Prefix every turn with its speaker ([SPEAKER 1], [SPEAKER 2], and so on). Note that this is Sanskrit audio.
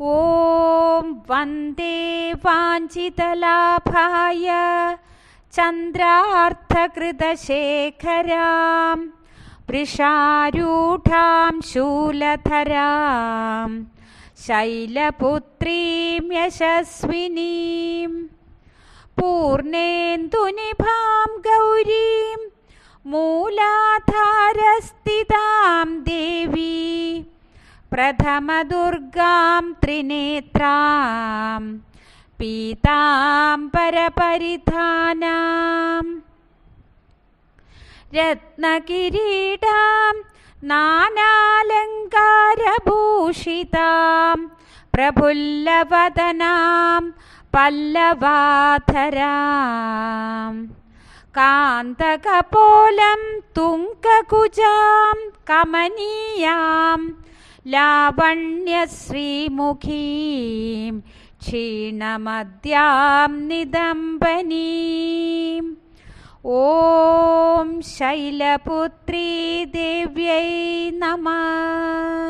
[SPEAKER 1] ॐ वन्दे वाञ्छितलाभाय चन्द्रार्थकृतशेखरां वृषारूढां शूलधरां शैलपुत्रीं यशस्विनीं पूर्णेन्दुनिभां गौरीं मूलाधारस्थितां देवी प्रथमदुर्गां त्रिनेत्रां पीताम्बरपरिधानां रत्नकिरीटां नानालङ्कारभूषितां प्रफुल्लवदनां पल्लवाधरां कान्तकपोलं तुङ्गकुजां कमनीयां लावण्यश्रीमुखीं क्षीणमद्यां निदम्बनीम् ॐ शैलपुत्री देव्यै नमः